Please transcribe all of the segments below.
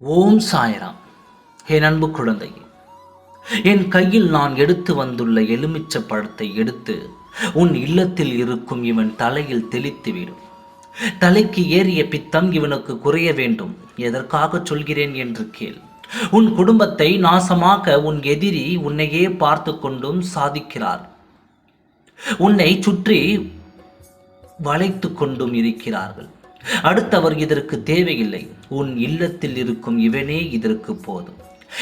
ஓம் சாய்ராம். என் அன்பு குழந்தை என் கையில் நான் எடுத்து வந்துள்ள எலுமிச்ச பழத்தை எடுத்து உன் இல்லத்தில் இருக்கும் இவன் தலையில் தெளித்துவிடும் தலைக்கு ஏறிய பித்தம் இவனுக்கு குறைய வேண்டும். எதற்காக சொல்கிறேன் என்று கேள். உன் குடும்பத்தை நாசமாக்க உன் எதிரி உன்னையே பார்த்து கொண்டும் சாதிக்கிறார். உன்னை சுற்றி வளைத்து கொண்டும் இருக்கிறார்கள். அடுத்தவர் இதற்கு தேவையில்லை. உன் இல்லத்தில் இருக்கும் இவனே இதற்கு போதும்.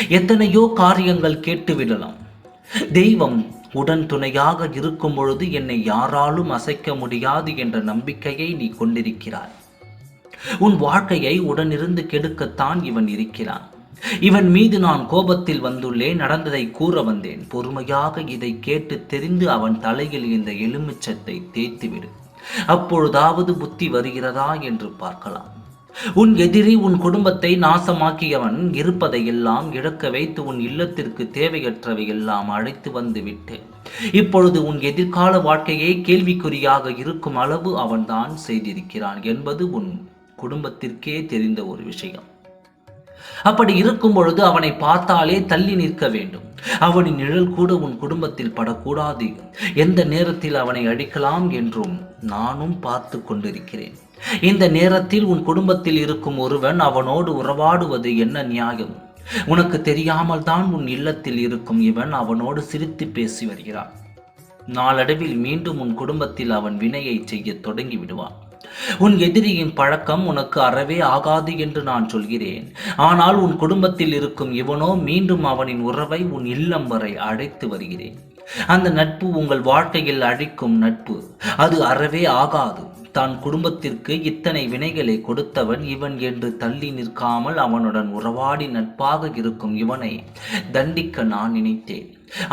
எத்தனையோ காரியங்கள் கேட்டுவிடலாம். தெய்வம் உடன் துணையாக இருக்கும் பொழுது என்னை யாராலும் அசைக்க முடியாது என்ற நம்பிக்கையை நீ கொண்டிருக்கிறாய். உன் வாழ்க்கையை உடனிருந்து கெடுக்கத்தான் இவன் இருக்கிறான். இவன் மீது நான் கோபத்தில் வந்துள்ளேன் நடந்ததை கூற வந்தேன். பொறுமையாக இதை கேட்டு தெரிந்து அவன் தலையில் இந்த எலுமிச்சத்தை தேய்த்துவிடு. அப்பொழுதாவது புத்தி வருகிறதா என்று பார்க்கலாம். உன் எதிரி உன் குடும்பத்தை நாசமாக்கியவன் இருப்பதையெல்லாம் இழக்க வைத்து உன் இல்லத்திற்கு தேவையற்றவை எல்லாம் அழைத்து வந்து விட்டு இப்பொழுது உன் எதிர்கால வாழ்க்கையே கேள்விக்குறியாக இருக்கும் அளவு அவன்தான் செய்திருக்கிறான் என்பது உன் குடும்பத்திற்கே தெரிந்த ஒரு விஷயம். அப்படி இருக்கும் பொழுது அவனை பார்த்தாலே தள்ளி நிற்க வேண்டும். அவனின் நிழல் கூட உன் குடும்பத்தில் படக்கூடாது. எந்த நேரத்தில் அவனை அழிக்கலாம் என்றும் நானும் பார்த்து கொண்டிருக்கிறேன். இந்த நேரத்தில் உன் குடும்பத்தில் இருக்கும் ஒருவன் அவனோடு உறவாடுவது என்ன நியாயம்? உனக்கு தெரியாமல் தான் உன் இல்லத்தில் இருக்கும் இவன் அவனோடு சிரித்து பேசி வருகிறான். நாளடைவில் மீண்டும் உன் குடும்பத்தில் அவன் வினையை செய்ய தொடங்கி விடுவான். உன் எதிரியின் பழக்கம் உனக்கு அறவே ஆகாது என்று நான் சொல்கிறேன். ஆனால் உன் குடும்பத்தில் இருக்கும் இவனோ மீண்டும் அவனின் உறவை உன் இல்லம் வரை அழைத்து வருகிறேன். அந்த நட்பு உங்கள் வாழ்க்கையில் அழிக்கும் நட்பு. அது அறவே ஆகாது. தான் குடும்பத்திற்கு இத்தனை வினைகளை கொடுத்தவன் இவன் என்று தள்ளி நிற்காமல் அவனுடன் உறவாடி நட்பாக இருக்கும் இவனை தண்டிக்க நான் நினைத்தேன்.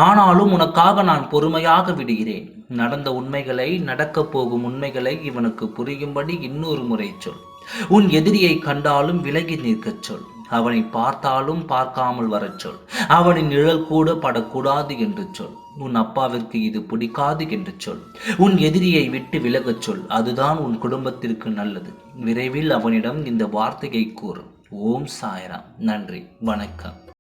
ஆனாலும் உனக்காக நான் பொறுமையாக விடுகிறேன். நடந்த உண்மைகளை நடக்கப் போகும் உண்மைகளை இவனுக்கு புரியும்படி இன்னொரு முறை சொல். உன் எதிரியை கண்டாலும் விலகி நிற்கச் சொல். அவனை பார்த்தாலும் பார்க்காமல் வரச் சொல். அவனின் நிழல் கூட படக்கூடாது என்று சொல். உன் அப்பாவிற்கு இது பிடிக்காது என்று சொல். உன் எதிரியை விட்டு விலகச் சொல். அதுதான் உன் குடும்பத்திற்கு நல்லது. விரைவில் அவனிடம் இந்த வார்த்தையை கூறு. ஓம் சாய்ராம். நன்றி. வணக்கம்.